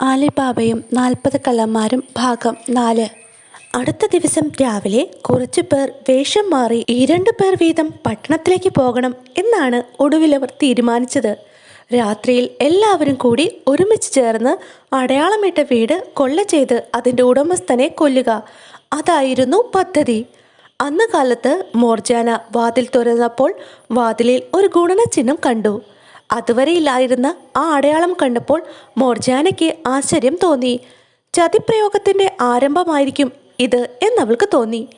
ആലിബാബയും നാൽപ്പത് കള്ളന്മാരും ഭാഗം നാല്. അടുത്ത ദിവസം രാവിലെ കുറച്ചു പേർ വേഷം മാറി ഈ രണ്ടു പേർ വീതം പട്ടണത്തിലേക്ക് പോകണം എന്നാണ് ഒടുവിലവർ തീരുമാനിച്ചത്. രാത്രിയിൽ എല്ലാവരും കൂടി ഒരുമിച്ച് ചേർന്ന് അടയാളമിട്ട വീട് കൊള്ള ചെയ്ത് അതിന്റെ ഉടമസ്ഥനെ കൊല്ലുക. അതായിരുന്നു പദ്ധതി. അന്ന് കാലത്ത് മോർജാന വാതിൽ തുറന്നപ്പോൾ വാതിലിൽ ഒരു ഗുണനചിഹ്നം കണ്ടു. അതുവരെ ഇല്ലായിരുന്ന ആ അടയാളം കണ്ടപ്പോൾ മോർജാനയ്ക്ക് ആശ്ചര്യം തോന്നി. ചതിപ്രയോഗത്തിന്റെ ആരംഭമായിരിക്കും ഇത് എന്നവൾക്ക് തോന്നി.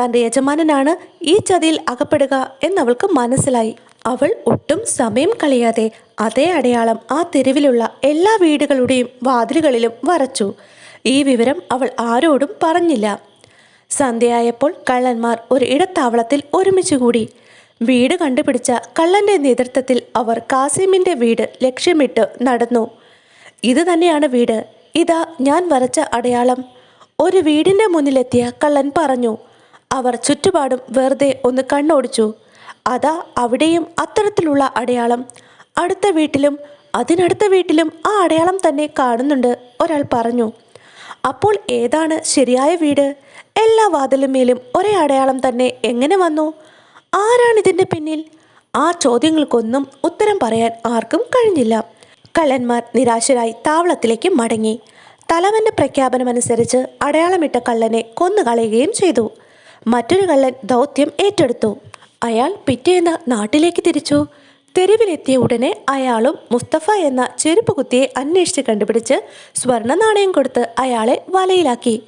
തന്റെ യജമാനനാണ് ഈ ചതിയിൽ അകപ്പെടുക എന്നവൾക്ക് മനസ്സിലായി. അവൾ ഒട്ടും സമയം കളയാതെ അതേ അടയാളം ആ തെരുവിലുള്ള എല്ലാ വീടുകളുടെയും വാതിലുകളിലും വരച്ചു. ഈ വിവരം അവൾ ആരോടും പറഞ്ഞില്ല. സന്ധ്യയായപ്പോൾ കള്ളന്മാർ ഒരു ഇടത്താവളത്തിൽ ഒരുമിച്ച് കൂടി. വീട് കണ്ടുപിടിച്ച കള്ളന്റെ നേതൃത്വത്തിൽ അവർ കാസിമിന്റെ വീട് ലക്ഷ്യമിട്ട് നടന്നു. ഇത് തന്നെയാണ് വീട്. ഇതാ ഞാൻ വരച്ച അടയാളം. ഒരു വീടിന്റെ മുന്നിലെത്തിയ കള്ളൻ പറഞ്ഞു അവർ ചുറ്റുപാടും വെറുതെ ഒന്ന് കണ്ണോടിച്ചു. അതാ അവിടെയും അത്തരത്തിലുള്ള അടയാളം. അടുത്ത വീട്ടിലും അതിനടുത്ത വീട്ടിലും ആ അടയാളം തന്നെ കാണുന്നുണ്ട് ഒരാൾ പറഞ്ഞു. അപ്പോൾ ഏതാണ് ശരിയായ വീട്? എല്ലാ വാതിലുമേലും ഒരേ അടയാളം തന്നെ എങ്ങനെ വന്നു? ആരാണിതിന്റെ പിന്നിൽ? ആ ചോദ്യങ്ങൾക്കൊന്നും ഉത്തരം പറയാൻ ആർക്കും കഴിഞ്ഞില്ല. കള്ളന്മാർ നിരാശരായി താവളത്തിലേക്ക് മടങ്ങി. തലവന്റെ പ്രഖ്യാപനമനുസരിച്ച് അടയാളമിട്ട കള്ളനെ കൊന്നുകളയുകയും ചെയ്തു. മറ്റൊരു കള്ളൻ ദൗത്യം ഏറ്റെടുത്തു. അയാൾ പിറ്റേന്ന് നാട്ടിലേക്ക് തിരിച്ചു. തെരുവിലെത്തിയ ഉടനെ അയാളും മുസ്തഫ എന്ന ചെരുപ്പ് കുത്തിയെ അന്വേഷിച്ച് കണ്ടുപിടിച്ച് സ്വർണ നാണയം കൊടുത്ത് അയാളെ വലയിലാക്കി.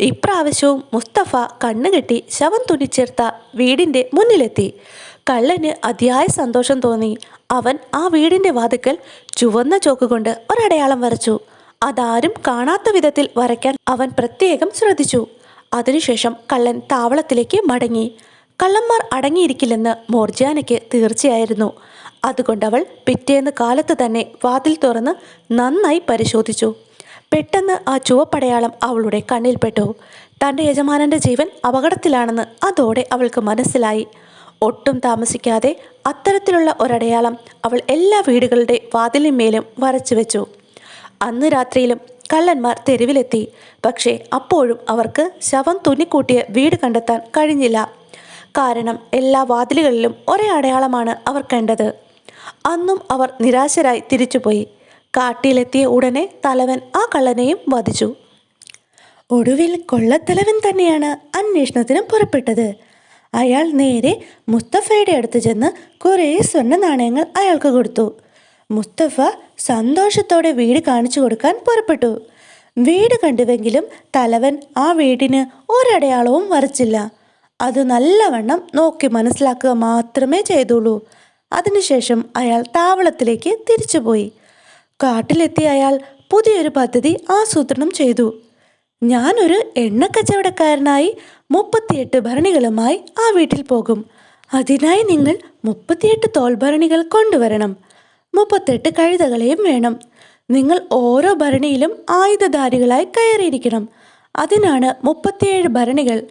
ഇപ്രാവശ്യവും മുസ്തഫ കണ്ണുകെട്ടി ശവം തുന്നിച്ചേർത്ത വീടിന്റെ മുന്നിലെത്തി. കള്ളന് അതിയായ സന്തോഷം തോന്നി. അവൻ ആ വീടിന്റെ വാതുക്കൽ ചുവന്ന ചോക്കുകൊണ്ട് ഒരടയാളം വരച്ചു. അതാരും കാണാത്ത വിധത്തിൽ വരയ്ക്കാൻ അവൻ പ്രത്യേകം ശ്രദ്ധിച്ചു. അതിനുശേഷം കള്ളൻ താവളത്തിലേക്ക് മടങ്ങി. കള്ളന്മാർ അടങ്ങിയിരിക്കില്ലെന്ന് മോർജാനയ്ക്ക് തീർച്ചയായിരുന്നു. അതുകൊണ്ടവൾ പിറ്റേന്ന് കാലത്ത് തന്നെ വാതിൽ തുറന്ന് നന്നായി പരിശോധിച്ചു. പെട്ടെന്ന് ആ ചുവപ്പടയാളം അവളുടെ കണ്ണിൽപ്പെട്ടു. തന്റെ യജമാനന്റെ ജീവൻ അപകടത്തിലാണെന്ന് അതോടെ അവൾക്ക് മനസ്സിലായി. ഒട്ടും താമസിക്കാതെ അത്തരത്തിലുള്ള ഒരടയാളം അവൾ എല്ലാ വീടുകളുടെ വാതിലിന്മേലും വരച്ചു വെച്ചു. അന്ന് രാത്രിയിലും കള്ളന്മാർ തെരുവിലെത്തി. പക്ഷേ അപ്പോഴും അവർക്ക് ശവം തുന്നിക്കൂട്ടിയ വീട് കണ്ടെത്താൻ കഴിഞ്ഞില്ല. കാരണം എല്ലാ വാതിലുകളിലും ഒരേ അടയാളമാണ് അവർ കണ്ടത്. അന്നും അവർ നിരാശരായി തിരിച്ചുപോയി. കാട്ടിലെത്തിയ ഉടനെ തലവൻ ആ കള്ളനെയും വധിച്ചു. ഒടുവിൽ കൊള്ളത്തലവൻ തന്നെയാണ് അന്വേഷണത്തിന് പുറപ്പെട്ടത്. അയാൾ നേരെ മുസ്തഫയുടെ അടുത്ത് ചെന്ന് കുറേ സ്വർണ നാണയങ്ങൾ അയാൾക്ക് കൊടുത്തു. മുസ്തഫ സന്തോഷത്തോടെ വീട് കാണിച്ചു കൊടുക്കാൻ പുറപ്പെട്ടു. വീട് കണ്ടുവെങ്കിലും തലവൻ ആ വീടിന് ഒരടയാളവും വരച്ചില്ല. അത് നല്ലവണ്ണം നോക്കി മനസ്സിലാക്കുക മാത്രമേ ചെയ്തുള്ളൂ. അതിനുശേഷം അയാൾ താവളത്തിലേക്ക് തിരിച്ചുപോയി. കാട്ടിലെത്തിയ അയാൾ പുതിയൊരു പദ്ധതി ആസൂത്രണം ചെയ്തു. ഞാനൊരു എണ്ണക്കച്ചവടക്കാരനായി മുപ്പത്തിയെട്ട് ഭരണികളുമായി ആ വീട്ടിൽ പോകും. അതിനായി നിങ്ങൾ മുപ്പത്തിയെട്ട് തോൽഭരണികൾ കൊണ്ടുവരണം. മുപ്പത്തെട്ട് കഴുതകളെയും വേണം. നിങ്ങൾ ഓരോ ഭരണിയിലും ആയുധധാരികളായി കയറിയിരിക്കണം. അതിനാണ് മുപ്പത്തിയേഴ് ഭരണികൾ.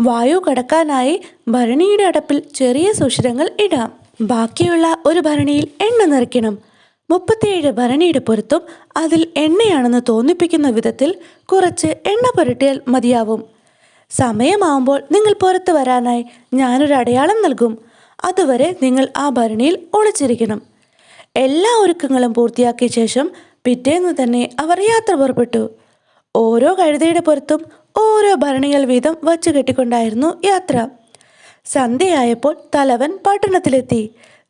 വായു കടക്കാനായി ഭരണിയുടെ അടപ്പിൽ ചെറിയ സുഷിരങ്ങൾ ഇടാം. ബാക്കിയുള്ള ഒരു ഭരണിയിൽ എണ്ണ നിറയ്ക്കണം. മുപ്പത്തിയേഴ് ഭരണിയുടെ പൊരുത്തും അതിൽ എണ്ണയാണെന്ന് തോന്നിപ്പിക്കുന്ന വിധത്തിൽ കുറച്ച് എണ്ണ പുരട്ടിയാൽ മതിയാവും. സമയമാവുമ്പോൾ നിങ്ങൾ പുറത്തു വരാനായി ഞാനൊരു അടയാളം നൽകും. അതുവരെ നിങ്ങൾ ആ ഭരണിയിൽ ഒളിച്ചിരിക്കണം. എല്ലാ ഒരുക്കങ്ങളും പൂർത്തിയാക്കിയ ശേഷം പിറ്റേന്ന് തന്നെ അവർ യാത്ര പുറപ്പെട്ടു. ഓരോ കഴുതയുടെ പുറത്തും ഓരോ ഭരണികൾ വീതം വച്ചു കെട്ടിക്കൊണ്ടായിരുന്നു യാത്ര. സന്ധ്യയായപ്പോൾ തലവൻ പട്ടണത്തിലെത്തി.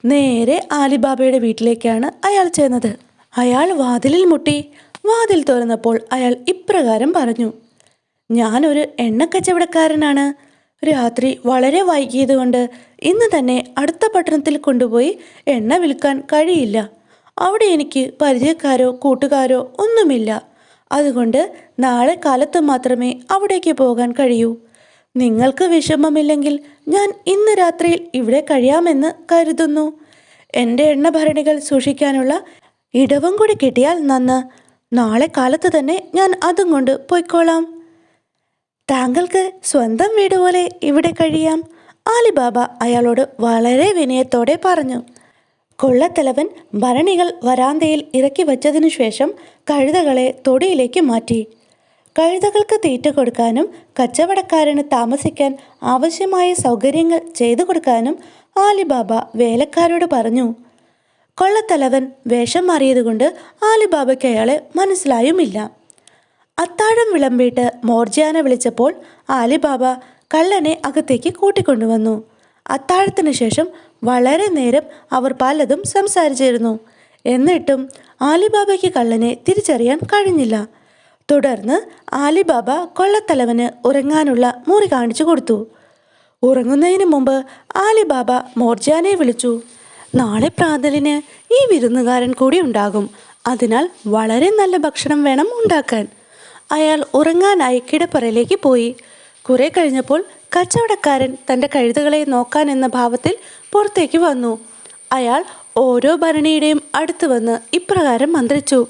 നേരെ ആലിബാബയുടെ വീട്ടിലേക്കാണ് അയാൾ ചെന്നത്. അയാൾ വാതിലിൽ മുട്ടി. വാതിൽ തുറന്നപ്പോൾ അയാൾ ഇപ്രകാരം പറഞ്ഞു ഞാനൊരു എണ്ണക്കച്ചവടക്കാരനാണ്. രാത്രി വളരെ വൈകിയതുകൊണ്ട് ഇന്ന് തന്നെ അടുത്ത പട്ടണത്തിൽ കൊണ്ടുപോയി എണ്ണ വിൽക്കാൻ കഴിയില്ല. അവിടെ എനിക്ക് പരിചയക്കാരോ കൂട്ടുകാരോ ഒന്നുമില്ല. അതുകൊണ്ട് നാളെ കാലത്ത് മാത്രമേ അവിടേക്ക് പോകാൻ കഴിയൂ. നിങ്ങൾക്ക് വിഷമമില്ലെങ്കിൽ ഞാൻ ഇന്ന് രാത്രിയിൽ ഇവിടെ കഴിയാമെന്ന് കരുതുന്നു. എന്റെ എണ്ണഭരണികൾ സൂക്ഷിക്കാനുള്ള ഇടവും കൂടി കിട്ടിയാൽ നന്ന്. നാളെ കാലത്ത് തന്നെ ഞാൻ അതും കൊണ്ട് പോയിക്കോളാം. താങ്കൾക്ക് സ്വന്തം വീട് പോലെ ഇവിടെ കഴിയാം ആലിബാബ അയാളോട് വളരെ വിനയത്തോടെ പറഞ്ഞു. കൊള്ളത്തലവൻ ഭരണികൾ വരാന്തയിൽ ഇറക്കി വച്ചതിനു ശേഷം കഴുതകളെ തൊടിയിലേക്ക് മാറ്റി. കഴുതകൾക്ക് തീറ്റ കൊടുക്കാനും കച്ചവടക്കാരന് താമസിക്കാൻ ആവശ്യമായ സൗകര്യങ്ങൾ ചെയ്തു കൊടുക്കാനും ആലിബാബ വേലക്കാരോട് പറഞ്ഞു. കൊള്ളത്തലവൻ വേഷം മാറിയതുകൊണ്ട് ആലിബാബയ്ക്ക് അയാളെ മനസ്സിലായുമില്ല. അത്താഴം വിളമ്പിയിട്ട് മോർജിയാനെ വിളിച്ചപ്പോൾ ആലിബാബ കള്ളനെ അകത്തേക്ക് കൂട്ടിക്കൊണ്ടുവന്നു. അത്താഴത്തിന് ശേഷം വളരെ നേരം അവർ പലതും സംസാരിച്ചിരുന്നു. എന്നിട്ടും ആലിബാബയ്ക്ക് കള്ളനെ തിരിച്ചറിയാൻ കഴിഞ്ഞില്ല. തുടർന്ന് ആലിബാബ കൊള്ളത്തലവന് ഉറങ്ങാനുള്ള മുറി കാണിച്ചു കൊടുത്തു. ഉറങ്ങുന്നതിന് മുമ്പ് ആലിബാബ മോർജാനെ വിളിച്ചു. നാളെ പ്രാതലിന് ഈ വിരുന്നുകാരൻ കൂടി ഉണ്ടാകും. അതിനാൽ വളരെ നല്ല ഭക്ഷണം വേണം ഉണ്ടാക്കാൻ. അയാൾ ഉറങ്ങാനായി കിടപ്പറയിലേക്ക് പോയി. കുറെ കഴിഞ്ഞപ്പോൾ കച്ചവടക്കാരൻ തന്റെ കഴുതുകളെ നോക്കാൻ എന്ന ഭാവത്തിൽ പുറത്തേക്ക് വന്നു. അയാൾ ഓരോ ഭരണിയുടെയും അടുത്ത് വന്ന് ഇപ്രകാരം മന്ത്രിച്ചു.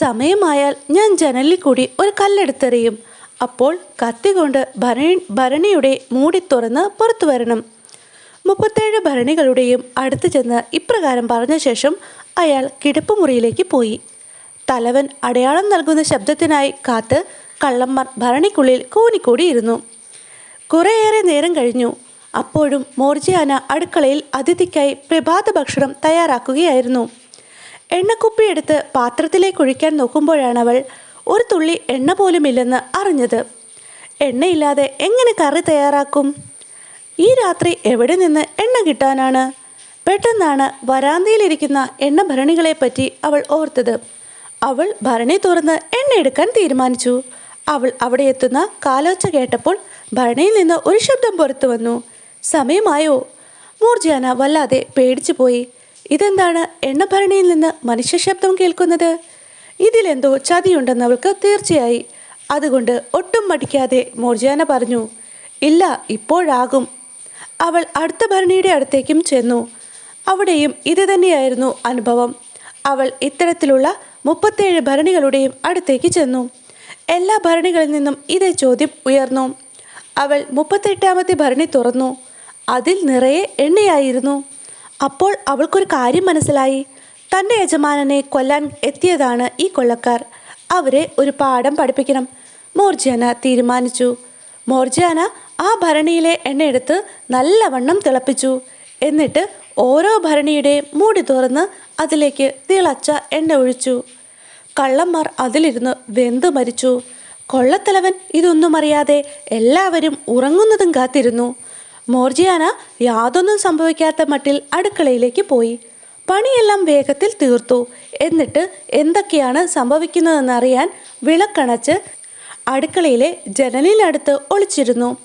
സമയമായാൽ ഞാൻ ജനലിൽ കൂടി ഒരു കല്ലെടുത്തെറിയും. അപ്പോൾ കത്തി കൊണ്ട് ഭരണി ഭരണിയുടെ മൂടി തുറന്ന് പുറത്തു വരണം. മുപ്പത്തേഴ് ഭരണികളുടെയും അടുത്ത് ചെന്ന് ഇപ്രകാരം പറഞ്ഞ ശേഷം അയാൾ കിടപ്പുമുറിയിലേക്ക് പോയി. തലവൻ അടയാളം നൽകുന്ന ശബ്ദത്തിനായി കാത്ത് കള്ളന്മാർ ഭരണിക്കുള്ളിൽ കൂനിക്കൂടിയിരുന്നു. കുറേയേറെ നേരം കഴിഞ്ഞു. അപ്പോഴും മോർജിയാന അടുക്കളയിൽ അതിഥിക്കായി പ്രഭാത ഭക്ഷണം തയ്യാറാക്കുകയായിരുന്നു. എണ്ണക്കുപ്പി എടുത്ത് പാത്രത്തിലേക്ക് ഒഴിക്കാൻ നോക്കുമ്പോഴാണ് അവൾ ഒരു തുള്ളി എണ്ണ പോലുമില്ലെന്ന് അറിഞ്ഞത്. എണ്ണയില്ലാതെ എങ്ങനെ കറി തയ്യാറാക്കും? ഈ രാത്രി എവിടെ നിന്ന് എണ്ണ കിട്ടാനാണ്? പെട്ടെന്നാണ് വരാന്തയിലിരിക്കുന്ന എണ്ണ ഭരണികളെപ്പറ്റി അവൾ ഓർത്തത്. അവൾ ഭരണി തുറന്ന് എണ്ണ എടുക്കാൻ തീരുമാനിച്ചു. അവൾ അവിടെ എത്തുന്ന കാലോച്ച കേട്ടപ്പോൾ ഭരണിയിൽ നിന്ന് ഒരു ശബ്ദം പുറത്തു വന്നു. സമയമായോ? മൂർജാന വല്ലാതെ പേടിച്ചു പോയി ഇതെന്താണ് എണ്ണഭരണിയിൽ നിന്ന് മനുഷ്യ ശബ്ദം കേൾക്കുന്നത്? ഇതിലെന്തോ ചതിയുണ്ടെന്ന് അവൾക്ക് തീർച്ചയായി. അതുകൊണ്ട് ഒട്ടും മടിക്കാതെ മോർജാന പറഞ്ഞു ഇല്ല ഇപ്പോഴാകും. അവൾ അടുത്ത ഭരണിയുടെ അടുത്തേക്കും ചെന്നു. അവിടെയും ഇത് തന്നെയായിരുന്നു അനുഭവം. അവൾ ഇത്തരത്തിലുള്ള മുപ്പത്തേഴ് ഭരണികളുടെയും അടുത്തേക്ക് ചെന്നു. എല്ലാ ഭരണികളിൽ നിന്നും ഇതേ ചോദ്യം ഉയർന്നു. അവൾ മുപ്പത്തെട്ടാമത്തെ ഭരണി തുറന്നു. അതിൽ നിറയെ എണ്ണയായിരുന്നു. അപ്പോൾ അവൾക്കൊരു കാര്യം മനസ്സിലായി. തന്റെ യജമാനനെ കൊല്ലാൻ എത്തിയതാണ് ഈ കൊള്ളക്കാർ. അവരെ ഒരു പാഠം പഠിപ്പിക്കണം. മോർജിയാന തീരുമാനിച്ചു. മോർജിയാന ആ ഭരണിയിലെ എണ്ണയെടുത്ത് നല്ലവണ്ണം തിളപ്പിച്ചു. എന്നിട്ട് ഓരോ ഭരണിയുടെ മൂടി തുറന്ന് അതിലേക്ക് തിളച്ച എണ്ണ ഒഴിച്ചു. കള്ളന്മാർ അതിലിരുന്ന് വെന്തു മരിച്ചു. കൊള്ളത്തലവൻ ഇതൊന്നും അറിയാതെ എല്ലാവരും ഉറങ്ങുന്നതും കാത്തിരുന്നു. മോർജിയാന യാതൊന്നും സംഭവിക്കാത്ത മട്ടിൽ അടുക്കളയിലേക്ക് പോയി. പണിയെല്ലാം വേഗത്തിൽ തീർത്തു. എന്നിട്ട് എന്തൊക്കെയാണ് സംഭവിക്കുന്നതെന്നറിയാൻ വിളക്കണച്ച് അടുക്കളയിലെ ജനലിനടുത്ത് ഒളിച്ചിരുന്നു.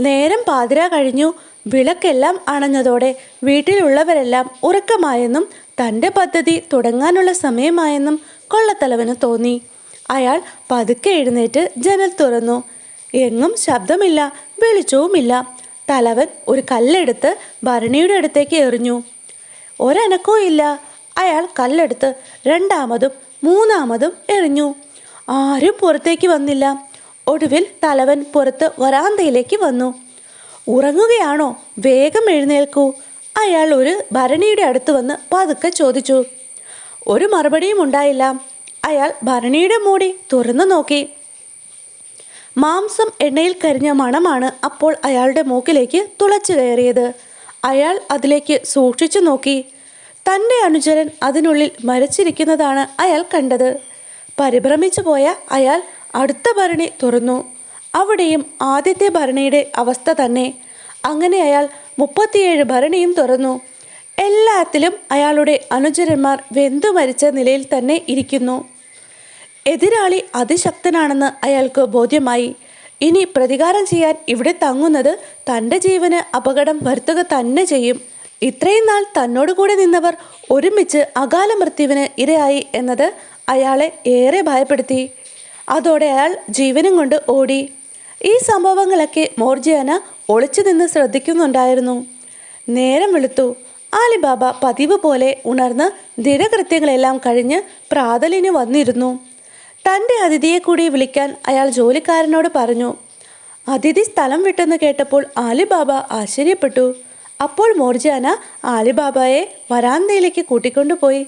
നേരം പാതിര കഴിഞ്ഞു. വിളക്കെല്ലാം അണഞ്ഞതോടെ വീട്ടിലുള്ളവരെല്ലാം ഉറക്കമായെന്നും തന്റെ പദ്ധതി തുടങ്ങാനുള്ള സമയമായെന്നും കൊള്ളത്തലവന് തോന്നി. അയാൾ പതുക്കെ എഴുന്നേറ്റ് ജനൽ തുറന്നു. എങ്ങും ശബ്ദമില്ല വെളിച്ചവുമില്ല. തലവൻ ഒരു കല്ലെടുത്ത് ഭരണിയുടെ അടുത്തേക്ക് എറിഞ്ഞു. ഒരനക്കവും ഇല്ല. അയാൾ കല്ലെടുത്ത് രണ്ടാമതും മൂന്നാമതും എറിഞ്ഞു. ആരും പുറത്തേക്ക് വന്നില്ല. ഒടുവിൽ തലവൻ പുറത്ത് വരാന്തയിലേക്ക് വന്നു. ഉറങ്ങുകയാണോ? വേഗം എഴുന്നേൽക്കൂ. അയാൾ ഒരു ഭരണിയുടെ അടുത്ത് വന്ന് പതുക്കെ ചോദിച്ചു. ഒരു മറുപടിയും ഉണ്ടായില്ല. അയാൾ ഭരണിയുടെ മൂടി തുറന്നു നോക്കി. മാംസം എണ്ണയിൽ കരിഞ്ഞ മണമാണ് അപ്പോൾ അയാളുടെ മൂക്കിലേക്ക് തുളച്ചു കയറിയത്. അയാൾ അതിലേക്ക് സൂക്ഷിച്ചു നോക്കി. തന്റെ അനുചരൻ അതിനുള്ളിൽ മരച്ചിരിക്കുന്നതാണ് അയാൾ കണ്ടത്. പരിഭ്രമിച്ചു പോയ അയാൾ അടുത്ത ഭരണി തുറന്നു. അവിടെയും ആദ്യത്തെ ഭരണിയുടെ അവസ്ഥ തന്നെ. അങ്ങനെ അയാൾ മുപ്പത്തിയേഴ് ഭരണിയും തുറന്നു. എല്ലാത്തിലും അയാളുടെ അനുചരന്മാർ വെന്തു മരിച്ച നിലയിൽ തന്നെ ഇരിക്കുന്നു. എതിരാളി അതിശക്തനാണെന്ന് അയാൾക്ക് ബോധ്യമായി. ഇനി പ്രതികാരം ചെയ്യാൻ ഇവിടെ തങ്ങുന്നത് തന്റെ ജീവന് അപകടം വരുത്തുക തന്നെ ചെയ്യും. ഇത്രയും നാൾ തന്നോട് കൂടെ നിന്നവർ ഒരുമിച്ച് അകാല മൃത്യുവിന് ഇരയായി എന്നത് അയാളെ ഏറെ ഭയപ്പെടുത്തി. അതോടെ അയാൾ ജീവനും കൊണ്ട് ഓടി. ഈ സംഭവങ്ങളൊക്കെ മോർജിയാന ഒളിച്ചു നിന്ന് ശ്രദ്ധിക്കുന്നുണ്ടായിരുന്നു. നേരം വെളുത്തു. ആലിബാബ പതിവ് പോലെ ഉണർന്ന് ദിനകൃത്യങ്ങളെല്ലാം കഴിഞ്ഞ് പ്രാതലിന് വന്നിരുന്നു. തന്റെ അതിഥിയെ കൂടി വിളിക്കാൻ അയാൾ ജോലിക്കാരനോട് പറഞ്ഞു അതിഥി സ്ഥലം വിട്ടെന്ന് കേട്ടപ്പോൾ ആലിബാബ ആശ്ചര്യപ്പെട്ടു. അപ്പോൾ മോർജാന ആലിബാബയെ വരാന്തയിലേക്ക് കൂട്ടിക്കൊണ്ടുപോയി.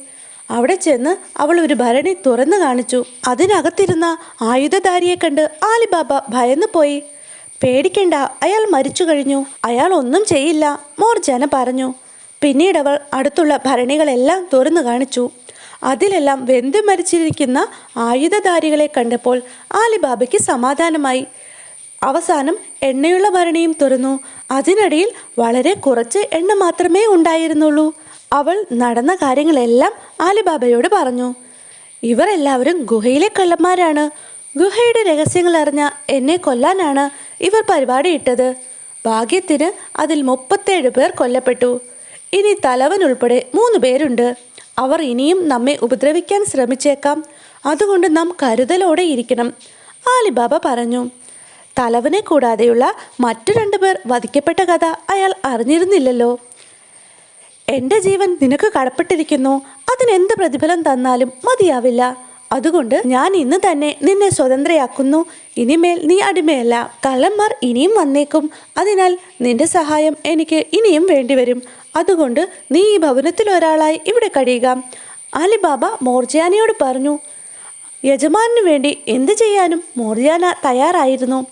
അവിടെ ചെന്ന് അവൾ ഒരു ഭരണി തുറന്നു കാണിച്ചു. അതിനകത്തിരുന്ന ആയുധധാരിയെ കണ്ട് ആലിബാബ ഭയന്നു പോയി. പേടിക്കണ്ട അയാൾ മരിച്ചു കഴിഞ്ഞു. അയാൾ ഒന്നും ചെയ്യില്ല മോർജാന പറഞ്ഞു. പിന്നീട് അവൾ അടുത്തുള്ള ഭരണികളെല്ലാം തുറന്നു കാണിച്ചു. അതിലെല്ലാം വെന്തു മരിച്ചിരിക്കുന്ന ആയുധധാരികളെ കണ്ടപ്പോൾ ആലിബാബയ്ക്ക് സമാധാനമായി. അവസാനം എണ്ണയുള്ള ഭരണിയും തുറന്നു. അതിനിടയിൽ വളരെ കുറച്ച് എണ്ണ മാത്രമേ ഉണ്ടായിരുന്നുള്ളൂ. അവൾ നടന്ന കാര്യങ്ങളെല്ലാം ആലിബാബയോട് പറഞ്ഞു. ഇവർ എല്ലാവരും ഗുഹയിലെ കള്ളന്മാരാണ്. ഗുഹയുടെ രഹസ്യങ്ങൾ അറിഞ്ഞ എന്നെ കൊല്ലാനാണ് ഇവർ പരിപാടി പരിപാടിയിട്ടത് ഭാഗ്യത്തിന് അതിൽ മുപ്പത്തേഴ് പേർ കൊല്ലപ്പെട്ടു. ഇനി തലവൻ ഉൾപ്പെടെ മൂന്ന് പേരുണ്ട്. അവർ ഇനിയും നമ്മെ ഉപദ്രവിക്കാൻ ശ്രമിച്ചേക്കാം. അതുകൊണ്ട് നാം കരുതലോടെ ഇരിക്കണം. ആലിബാബ പറഞ്ഞു തലവനെ കൂടാതെയുള്ള മറ്റു രണ്ടുപേർ വധിക്കപ്പെട്ട കഥ അയാൾ അറിഞ്ഞിരുന്നില്ലല്ലോ. എന്റെ ജീവൻ നിനക്ക് കടപ്പെട്ടിരിക്കുന്നു. അതിനെന്ത് പ്രതിഫലം തന്നാലും മതിയാവില്ല. അതുകൊണ്ട് ഞാൻ ഇന്ന് തന്നെ നിന്നെ സ്വതന്ത്രയാക്കുന്നു. ഇനിമേൽ നീ അടിമയല്ല. കള്ളന്മാർ ഇനിയും വന്നേക്കും. അതിനാൽ നിന്റെ സഹായം എനിക്ക് ഇനിയും വേണ്ടിവരും. അതുകൊണ്ട് നീ ഈ ഭവനത്തിൽ ഒരാളായി ഇവിടെ കഴിയുക. അലിബാബ മോർജിയാനയോട് പറഞ്ഞു യജമാനു വേണ്ടി എന്ത് ചെയ്യാനും മോർജിയാന തയ്യാറായിരുന്നു.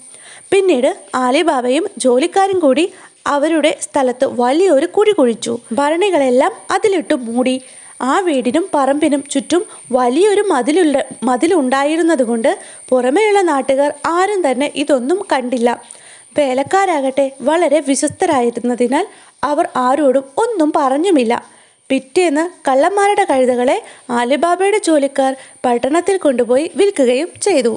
പിന്നീട് ആലിബാബയും ജോലിക്കാരും കൂടി അവരുടെ സ്ഥലത്ത് വലിയൊരു കുഴി കുഴിച്ചു. ഭരണികളെല്ലാം അതിലിട്ട് മൂടി. ആ വീടിനും പറമ്പിനും ചുറ്റും വലിയൊരു മതിലുള്ള മതിലുണ്ടായിരുന്നതുകൊണ്ട് പുറമേയുള്ള നാട്ടുകാർ ആരും തന്നെ ഇതൊന്നും കണ്ടില്ല. വേലക്കാരാകട്ടെ വളരെ വിശ്വസ്തരായിരുന്നതിനാൽ അവർ ആരോടും ഒന്നും പറഞ്ഞുമില്ല. പിറ്റേന്ന് കള്ളന്മാരുടെ കഴുതകളെ ആലിബാബയുടെ ജോലിക്കാർ പട്ടണത്തിൽ കൊണ്ടുപോയി വിൽക്കുകയും ചെയ്തു.